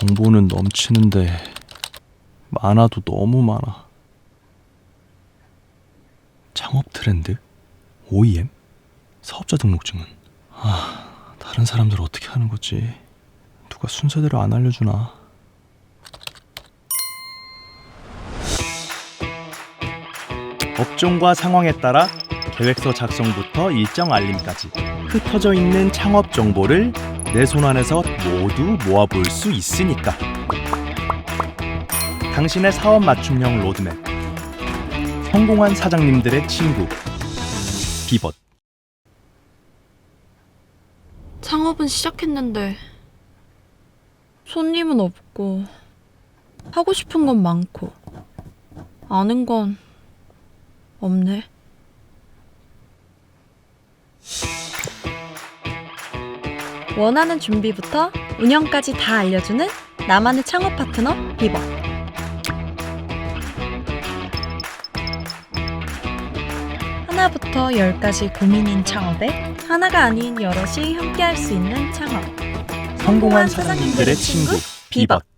정보는 넘치는데 많아도 너무 많아. 창업 트렌드? OEM? 사업자 등록증은? 아, 다른 사람들 어떻게 하는 거지? 누가 순서대로 안 알려주나? 업종과 상황에 따라 계획서 작성부터 일정 알림까지 흩어져 있는 창업 정보를 내 손 안에서 모두 모아볼 수 있으니까. 당신의 사업 맞춤형 로드맵. 성공한 사장님들의 친구. 비벗. 창업은 시작했는데 손님은 없고 하고 싶은 건 많고 아는 건 없네. 원하는 준비부터 운영까지 다 알려주는 나만의 창업 파트너 비버. 하나부터 열까지 고민인 창업에 하나가 아닌 여럿이 함께할 수 있는 창업. 성공한 사장님들의 친구. 비벗.